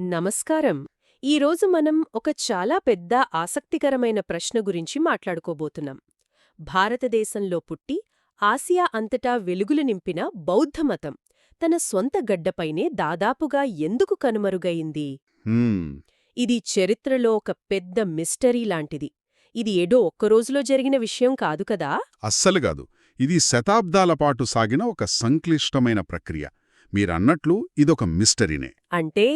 నమస్కారం. ఈరోజు మనం ఒక చాలా పెద్ద ఆసక్తికరమైన ప్రశ్న గురించి మాట్లాడుకోబోతున్నాం. భారతదేశంలో పుట్టి ఆసియా అంతటా వెలుగులు నింపిన బౌద్ధమతం తన స్వంత గడ్డపైనే దాదాపుగా ఎందుకు కనుమరుగయింది హ్మ్, ఇది చరిత్రలో ఒక పెద్ద మిస్టరీ లాంటిది. ఇది ఏడో ఒక్కరోజులో జరిగిన విషయం కాదు కదా? అస్సలు కాదు. ఇది శతాబ్దాల పాటు సాగిన ఒక సంక్లిష్టమైన ప్రక్రియ. మీరన్నట్లు ఇదొక మిస్టరీనే. అంటే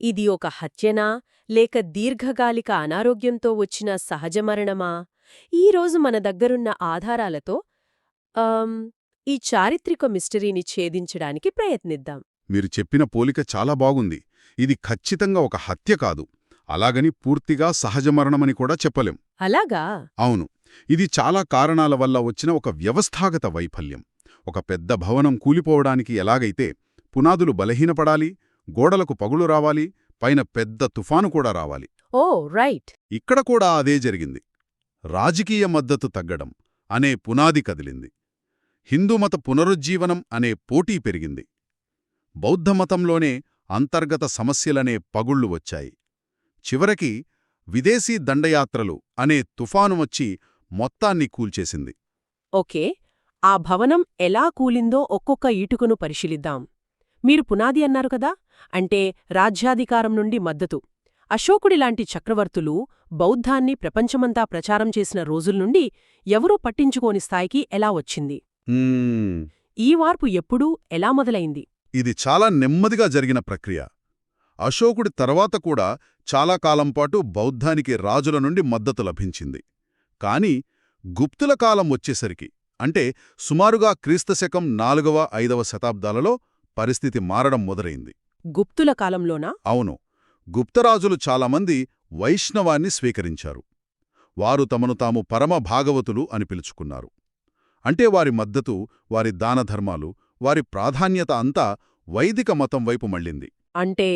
ఇది ఒక హత్యనా లేక దీర్ఘకాలిక అనారోగ్యంతో వచ్చిన సహజ మరణమా? ఈరోజు మన దగ్గరున్న ఆధారాలతో ఈ చారిత్రక మిస్టరీని ఛేదించడానికి ప్రయత్నిద్దాం. మీరు చెప్పిన పోలిక చాలా బాగుంది. ఇది ఖచ్చితంగా ఒక హత్య కాదు. అలాగని పూర్తిగా సహజ మరణమని కూడా చెప్పలేం. అలాగా? అవును. ఇది చాలా కారణాల వల్ల వచ్చిన ఒక వ్యవస్థాగత వైఫల్యం. ఒక పెద్ద భవనం కూలిపోవడానికి ఎలాగైతే పునాదులు బలహీనపడాలి గోడలకు పగులు రావాలి పైన పెద్ద తుఫాను కూడా రావాలి. Oh right. ఇక్కడ కూడా అదే జరిగింది. రాజకీయ మద్దతు తగ్గడం అనే పునాది కదిలింది. హిందూమత పునరుజ్జీవనం అనే పోటీ పెరిగింది. బౌద్ధమతంలోనే అంతర్గత సమస్యలనే పగుళ్ళు వచ్చాయి. చివరికి విదేశీ దండయాత్రలు అనే తుఫాను వచ్చి మొత్తాన్ని కూల్చేసింది. ఓకే ఆ భవనం ఎలా కూలిందో ఒక్కొక్క ఈటుకును పరిశీలిద్దాం. మీరు పునాది అన్నారు కదా? అంటే రాజ్యాధికారం నుండి మద్దతు. అశోకుడిలాంటి చక్రవర్తులు బౌద్ధాన్ని ప్రపంచమంతా ప్రచారం చేసిన రోజుల్నుండి ఎవరూ పట్టించుకోని స్థాయికి ఎలా వచ్చింది. ఈ మార్పు ఎప్పుడూ ఎలా మొదలైంది? ఇది చాలా నెమ్మదిగా జరిగిన ప్రక్రియ. అశోకుడి తర్వాత కూడా చాలా కాలంపాటు బౌద్ధానికి రాజుల నుండి మద్దతు లభించింది. కాని గుప్తుల కాలం వచ్చేసరికి అంటే సుమారుగా క్రీస్తశకం నాలుగవ ఐదవ శతాబ్దాలలో పరిస్థితి మారడం మొదలైంది. గుప్తుల కాలంలోనా? అవును. గుప్తరాజులు చాలామంది వైష్ణవాన్ని స్వీకరించారు. వారు తమను తాము పరమ భాగవతులు అని పిలుచుకున్నారు. అంటే వారి మద్దతు వారి దానధర్మాలు వారి ప్రాధాన్యత అంతా వైదిక మతం వైపు మళ్ళింది. అంటే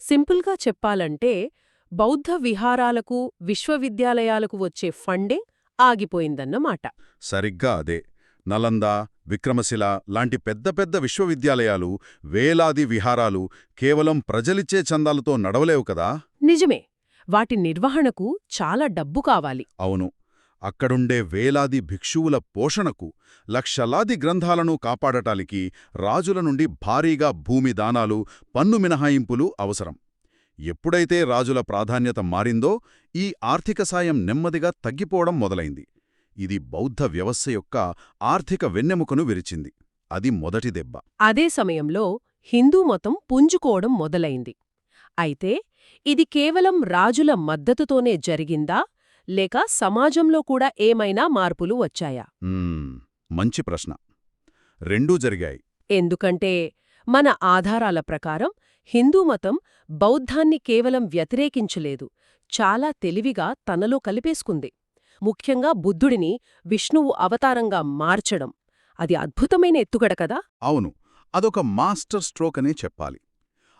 సింపుల్గా చెప్పాలంటే బౌద్ధ విహారాలకు విశ్వవిద్యాలయాలకు వచ్చే ఫండింగ్ ఆగిపోయిందన్నమాట. సరిగ్గా అదే. నలంద విక్రమశిల లాంటి పెద్ద పెద్ద విశ్వవిద్యాలయాలు వేలాది విహారాలు కేవలం ప్రజలిచ్చే చందాలతో నడవలేవు కదా? నిజమే. వాటి నిర్వహణకు చాలా డబ్బు కావాలి. అవును. అక్కడుండే వేలాది భిక్షువుల పోషణకు లక్షలాది గ్రంథాలను కాపాడటానికి రాజుల నుండి భారీగా భూమి దానాలు పన్ను మినహాయింపులు అవసరం. ఎప్పుడైతే రాజుల ప్రాధాన్యత మారిందో ఈ ఆర్థిక సాయం నెమ్మదిగా తగ్గిపోవడం మొదలైంది. ఇది బౌద్ధ వ్యవస్థ యొక్క ఆర్థిక వెన్నెముకను విరిచింది. అది మొదటి దెబ్బ. అదే సమయంలో హిందూ మతం పుంజుకోవడం మొదలైంది. అయితే ఇది కేవలం రాజుల మద్దతుతోనే జరిగిందా? లేక సమాజంలో కూడా ఏమైనా మార్పులు వచ్చాయా? మంచి ప్రశ్న. రెండూ జరిగాయి. ఎందుకంటే మన ఆధారాల ప్రకారం హిందూ మతం బౌద్ధాన్ని కేవలం వ్యతిరేకించలేదు. చాలా తెలివిగా తనలో కలిపేసుకుంది. ముఖ్యంగా బుద్ధుడిని విష్ణువు అవతారంగా మార్చడం. అది అద్భుతమైన ఎత్తుగడ కదా? అవును. అదొక మాస్టర్ స్ట్రోక్ అనే చెప్పాలి.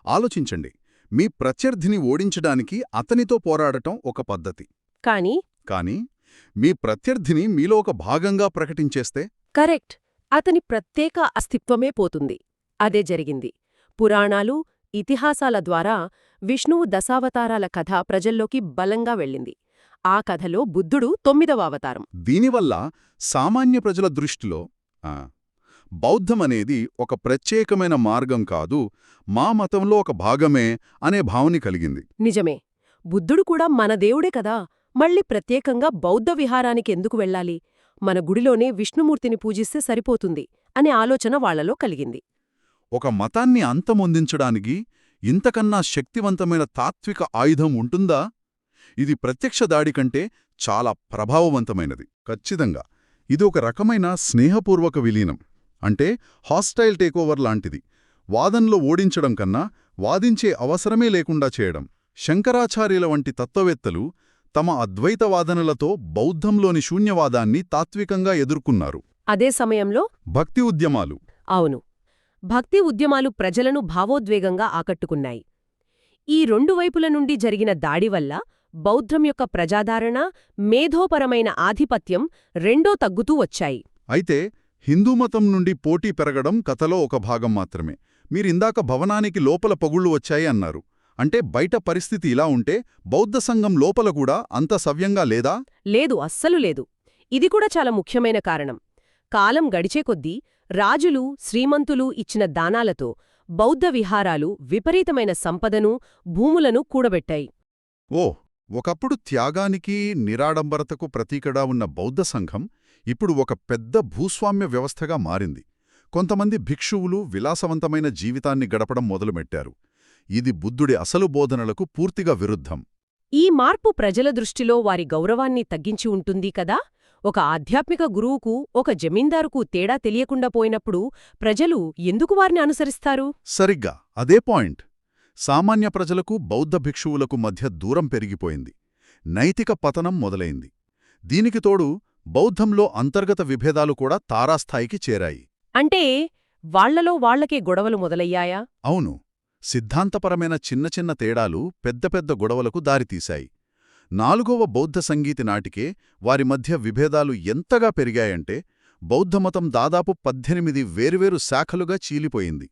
ఆలోచించండి. మీ ప్రత్యర్థిని ఓడించడానికి అతనితో పోరాడటం ఒక పద్ధతి. కాని? కాని మీ ప్రత్యర్థిని మీలో ఒక భాగంగా ప్రకటించేస్తే? కరెక్ట్. అతని ప్రత్యేక అస్తిత్వమే పోతుంది. అదే జరిగింది. పురాణాలు ఇతిహాసాల ద్వారా విష్ణువు దశావతారాల కథ ప్రజల్లోకి బలంగా వెళ్ళింది. ఆ కథలో బుద్ధుడు తొమ్మిదవ అవతారం. దీనివల్ల సామాన్య ప్రజల దృష్టిలో ఆ, బౌద్ధమనేది ఒక ప్రత్యేకమైన మార్గం కాదు మా మతంలో ఒక భాగమే అనే భావని కలిగింది. నిజమే. బుద్ధుడు కూడా మన దేవుడే కదా మళ్ళీ ప్రత్యేకంగా బౌద్ధ విహారానికి ఎందుకు వెళ్ళాలి? మన గుడిలోనే విష్ణుమూర్తిని పూజిస్తే సరిపోతుంది అనే ఆలోచన వాళ్ళలో కలిగింది. ఒక మతాన్ని అంతమొందించడానికి ఇంతకన్నా శక్తివంతమైన తాత్విక ఆయుధం ఉంటుందా? ఇది ప్రత్యక్ష దాడి కంటే చాలా ప్రభావవంతమైనది. ఖచ్చితంగా. ఇది ఒక రకమైన స్నేహపూర్వక విలీనం. అంటే హాస్టైల్ టేకోవర్ లాంటిది. వాదనలో ఓడించడం కన్నా వాదించే అవసరమే లేకుండా చేయడం. శంకరాచార్యుల వంటి తత్వవేత్తలు తమ అద్వైత వాదనలతో బౌద్ధంలోని శూన్యవాదాన్ని తాత్వికంగా ఎదుర్కొన్నారు. అదే సమయంలో భక్తి ఉద్యమాలు. అవును. భక్తి ఉద్యమాలు ప్రజలను భావోద్వేగంగా ఆకట్టుకున్నాయి. ఈ రెండు వైపుల నుండి జరిగిన దాడి వల్ల బౌద్ధం యొక్క ప్రజాదరణ మేధోపరమైన ఆధిపత్యం రెండో తగ్గుతూ వచ్చాయి. అయితే హిందూ మతం నుండి పోటీ పెరగడం కథలో ఒక భాగం మాత్రమే. మీరిందాక భవనానికి లోపల పగుళ్ళు వచ్చాయి అన్నారు. అంటే బయట పరిస్థితి ఇలా ఉంటే బౌద్ధ సంఘం లోపల కూడా అంత సవ్యంగా లేదా? లేదు అస్సలు లేదు. ఇది కూడా చాలా ముఖ్యమైన కారణం. కాలం గడిచే కొద్దీ రాజులు శ్రీమంతులు ఇచ్చిన దానాలతో బౌద్ధ విహారాలు విపరీతమైన సంపదను భూములను కూడబెట్టాయి. ఓ ఒకప్పుడు త్యాగానికి నిరాడంబరతకు ప్రతీకగా ఉన్న బౌద్ధ సంఘం ఇప్పుడు ఒక పెద్ద భూస్వామ్య వ్యవస్థగా మారింది. కొంతమంది భిక్షువులు విలాసవంతమైన జీవితాన్ని గడపడం మొదలుపెట్టారు ఇది బుద్ధుడి అసలు బోధనలకు పూర్తిగా విరుద్ధం. ఈ మార్పు ప్రజల దృష్టిలో వారి గౌరవాన్ని తగ్గించి ఉంటుంది కదా? ఒక ఆధ్యాత్మిక గురువుకు ఒక జమీందారుకు తేడా తెలియకుండా పోయినప్పుడు ప్రజలు ఎందుకు వారిని అనుసరిస్తారు? సరిగ్గా అదే పాయింట్. సామాన్య ప్రజలకు బౌద్ధ భిక్షువులకు మధ్య దూరం పెరిగిపోయింది. నైతిక పతనం మొదలైంది. దీనికి తోడు బౌద్ధంలో అంతర్గత విభేదాలు కూడా తారాస్థాయికి చేరాయి. అంటే వాళ్ళలో వాళ్ళకే గొడవలు మొదలయ్యాయా? అవును. సిద్ధాంతపరమైన చిన్న చిన్న తేడాలు పెద్ద పెద్ద గొడవలకు దారితీశాయి. నాలుగవ బౌద్ధ సంగీతి నాటికే వారి మధ్య విభేదాలు ఎంతగా పెరిగాయంటే బౌద్ధమతం దాదాపు పద్దెనిమిది వేర్వేరు శాఖలుగా చీలిపోయింది.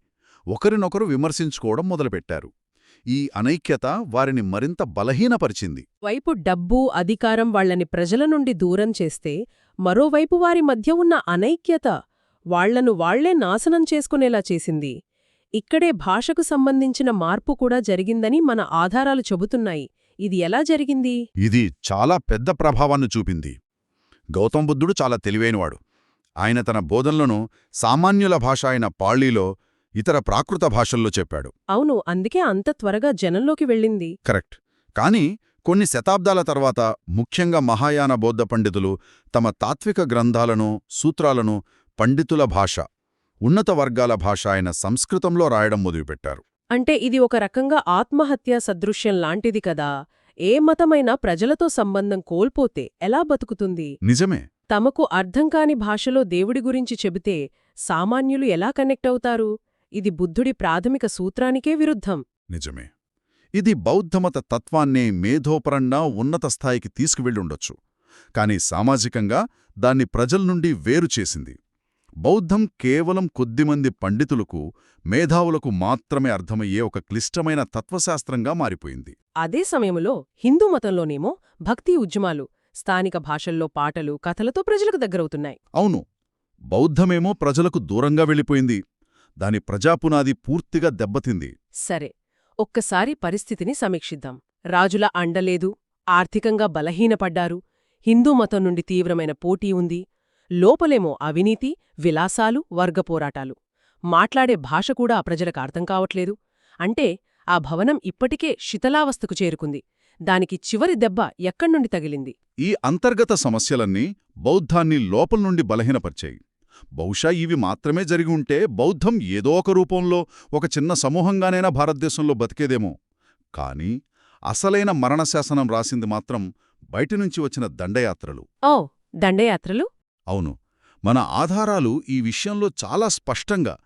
ఒకరినొకరు విమర్శించుకోవడం మొదలుపెట్టారు. ఈ అనైక్యత వారిని మరింత బలహీనపరిచింది. వైపు డబ్బు అధికారం వాళ్ళని ప్రజల నుండి దూరం చేస్తే మరోవైపు వారి మధ్య ఉన్న అనైక్యత వాళ్ళను వాళ్ళే నాశనం చేసుకునేలా చేసింది. ఇక్కడే భాషకు సంబంధించిన మార్పు కూడా జరిగిందని మన ఆధారాలు చెబుతున్నాయి. ఇది ఎలా జరిగింది? ఇది చాలా పెద్ద ప్రభావాన్ని చూపింది. గౌతమ బుద్ధుడు చాలా తెలివైనవాడు. ఆయన తన బోధనలను సామాన్యుల భాష అయిన పాళీలో ఇతర ప్రాకృత భాషల్లో చెప్పాడు. అవును అందుకే అంత త్వరగా జనంలోకి వెళ్ళింది. కరెక్ట్. కానీ కొన్ని శతాబ్దాల తర్వాత ముఖ్యంగా మహాయాన బౌద్ధ పండితులు తమ తాత్విక గ్రంథాలను సూత్రాలను పండితుల భాష ఉన్నత వర్గాల భాష అయిన సంస్కృతంలో రాయడం మొదలుపెట్టారు. అంటే ఇది ఒక రకంగా ఆత్మహత్యా సదృశ్యం లాంటిది కదా. ఏ మతమైనా ప్రజలతో సంబంధం కోల్పోతే ఎలా బతుకుతుంది? నిజమే. తమకు అర్థం కాని భాషలో దేవుడి గురించి చెబితే సామాన్యులు ఎలా కనెక్ట్ అవుతారు? ఇది బుద్ధుడి ప్రాథమిక సూత్రానికే విరుద్ధం. నిజమే. ఇది బౌద్ధమత తత్వాన్నే మేధోపరంగా ఉన్నత స్థాయికి తీసుకువెళ్ళుండొచ్చు కాని సామాజికంగా దాన్ని ప్రజల నుండి వేరు చేసింది. బౌద్ధం కేవలం కొద్దిమంది పండితులకు మేధావులకు మాత్రమే అర్థమయ్యే ఒక క్లిష్టమైన తత్వశాస్త్రంగా మారిపోయింది. అదే సమయంలో హిందూ మతంలోనేమో భక్తి ఉద్యమాలు స్థానిక భాషల్లో పాటలు కథలతో ప్రజలకు దగ్గరవుతున్నాయి. అవును. బౌద్ధమేమో ప్రజలకు దూరంగా వెళ్ళిపోయింది. దాని ప్రజాపునాది పూర్తిగా దెబ్బతింది. సరే ఒక్కసారి పరిస్థితిని సమీక్షిద్దాం. రాజుల అండలేదు ఆర్థికంగా బలహీనపడ్డారు హిందూ మతం నుండి తీవ్రమైన పోటీ ఉంది లోపలేమో అవినీతి విలాసాలు వర్గపోరాటాలు మాట్లాడే భాష కూడా ప్రజలకు అర్థం కావట్లేదు. అంటే ఆ భవనం ఇప్పటికే శిథిలావస్థకు చేరుకుంది. దానికి చివరి దెబ్బ ఎక్కడ్నుండి తగిలింది? ఈ అంతర్గత సమస్యలన్నీ బౌద్ధాన్ని లోపల నుండి బలహీనపరిచాయి. బహుశా ఇవి మాత్రమే జరిగి ఉంటే బౌద్ధం ఏదో ఒక రూపంలో ఒక చిన్న సమూహంగానైనా భారతదేశంలో బతికేదేమో. కాని అసలైన మరణశాసనం రాసింది మాత్రం బయటినుంచి వచ్చిన దండయాత్రలు. ఓ దండయాత్రలు? అవును. మన ఆధారాలు ఈ విషయంలో చాలా స్పష్టంగా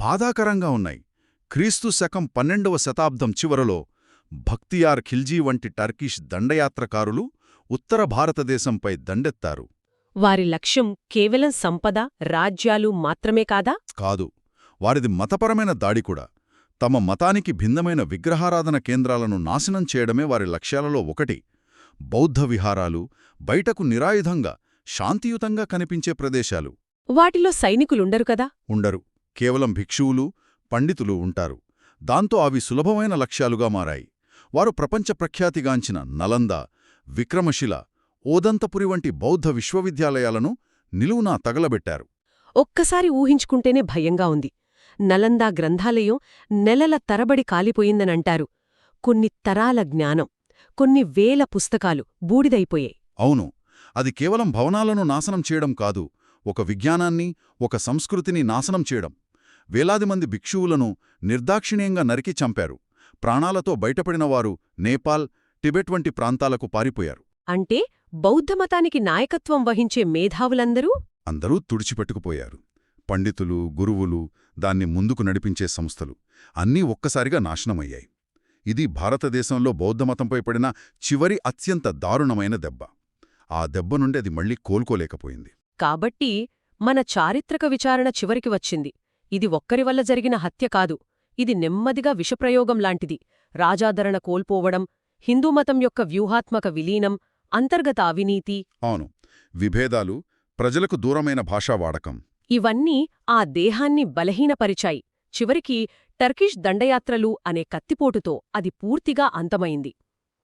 బాధాకరంగా ఉన్నాయి. క్రీస్తు శకం పన్నెండవ శతాబ్దం చివరలో భక్తియార్ ఖిల్జీ వంటి టర్కిష్ దండయాత్రకారులు ఉత్తర భారతదేశంపై దండెత్తారు. వారి లక్ష్యం కేవలం సంపద రాజ్యాలు మాత్రమే కాదా? కాదు. వారిది మతపరమైన దాడి కూడా. తమ మతానికి భిన్నమైన విగ్రహారాధన కేంద్రాలను నాశనం చేయడమే వారి లక్ష్యాలలో ఒకటి. బౌద్ధ విహారాలు బయటకు నిరాయుధంగా శాంతియుతంగా కనిపించే ప్రదేశాలు. వాటిలో సైనికులుండరు కదా? ఉండరు. కేవలం భిక్షువులు పండితులు ఉంటారు. దాంతో అవి సులభమైన లక్ష్యాలుగా మారాయి. వారు ప్రపంచ ప్రఖ్యాతిగాంచిన నలంద విక్రమశిల ఓదంతపురి వంటి బౌద్ధ విశ్వవిద్యాలయాలను నిలువునా తగలబెట్టారు. ఒక్కసారి ఊహించుకుంటేనే భయంగా ఉంది. నలందా గ్రంథాలయం నెలల తరబడి కాలిపోయిందనంటారు. కొన్ని తరాల జ్ఞానం కొన్ని వేల పుస్తకాలు బూడిదైపోయాయి. అవును అది కేవలం భవనాలను నాశనం చేయడం కాదు ఒక విజ్ఞానాన్ని ఒక సంస్కృతిని నాశనం చేయడం. వేలాది మంది భిక్షువులను నిర్దాక్షిణ్యంగా నరికి చంపారు. ప్రాణాలతో బయటపడినవారు నేపాల్ టిబెట్ వంటి ప్రాంతాలకు పారిపోయారు. అంటే బౌద్ధమతానికి నాయకత్వం వహించే మేధావులందరూ? అందరూ తుడిచిపెట్టుకుపోయారు. పండితులు గురువులు దాన్ని ముందుకు నడిపించే సంస్థలు అన్నీ ఒక్కసారిగా నాశనమయ్యాయి. ఇది భారతదేశంలో బౌద్ధమతంపై పడిన చివరి అత్యంత దారుణమైన దెబ్బ. ఆ దెబ్బ నుండి అది మళ్ళీ కోలుకోలేకపోయింది. కాబట్టి మన చారిత్రక విచారణ చివరికి వచ్చింది. ఇది ఒక్కరి వల్ల జరిగిన హత్య కాదు. ఇది నెమ్మదిగా విషప్రయోగం లాంటిది. రాజాదరణ కోల్పోవడం హిందూమతం యొక్క వ్యూహాత్మక విలీనం అంతర్గత అవినీతి అవును. విభేదాలు ప్రజలకు దూరమైన భాషా వాడకం. ఇవన్నీ ఆ దేహాన్ని బలహీనపరిచాయి. చివరికి టర్కిష్ దండయాత్రలు అనే కత్తిపోటుతో అది పూర్తిగా అంతమైంది.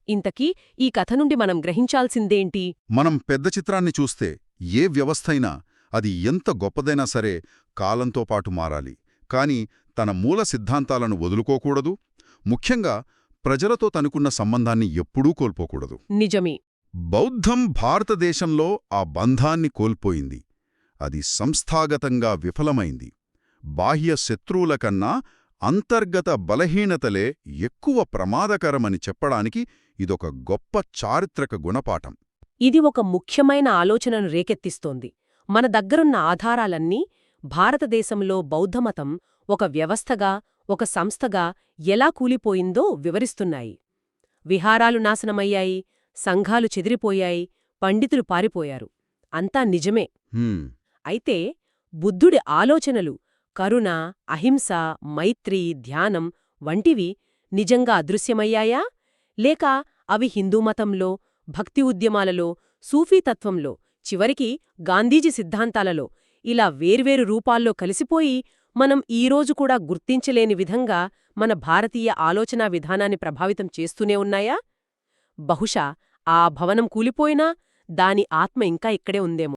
ఇంతకీ ఈ కథ నుండి మనం గ్రహించాల్సిందేంటి? మనం పెద్ద చిత్రాన్ని చూస్తే ఏ వ్యవస్థైనా అది ఎంత గొప్పదైనా సరే కాలంతో పాటు మారాలి. కాని తన మూల సిద్ధాంతాలను వదులుకోకూడదు. ముఖ్యంగా ప్రజలతో తనుకున్న సంబంధాన్ని ఎప్పుడూ కోల్పోకూడదు. నిజమే. బౌద్ధం భారతదేశంలో ఆ బంధాన్ని కోల్పోయింది. అది సంస్థాగతంగా విఫలమైంది. బాహ్య శత్రువుల కన్నా అంతర్గత బలహీనతలే ఎక్కువ ప్రమాదకరమని చెప్పడానికి ఇదొక గొప్ప చారిత్రక గుణపాఠం. ఇది ఒక ముఖ్యమైన ఆలోచనను రేకెత్తిస్తోంది. మన దగ్గరున్న ఆధారాలన్నీ భారతదేశంలో బౌద్ధమతం ఒక వ్యవస్థగా ఒక సంస్థగా ఎలా కూలిపోయిందో వివరిస్తున్నాయి. విహారాలు నాశనమయ్యాయి. సంఘాలు చెదిరిపోయాయి పండితులు పారిపోయారు. అంతా నిజమే. హ్మ్, అయితే బుద్ధుడి ఆలోచనలు కరుణ అహింస మైత్రి ధ్యానం వంటివి నిజంగా అదృశ్యమయ్యాయా? లేక అవి హిందూమతంలో భక్తి ఉద్యమాలలో సూఫీతత్వంలో చివరికి గాంధీజీ సిద్ధాంతాలలో ఇలా వేర్వేరు రూపాల్లో కలిసిపోయి మనం ఈరోజు కూడా గుర్తించలేని విధంగా మన భారతీయ ఆలోచనా విధానాన్ని ప్రభావితం చేస్తూనే ఉన్నాయా? బహుశా ఆ భవనం కూలిపోయినా దాని ఆత్మ ఇంకా ఇక్కడే ఉందేమో.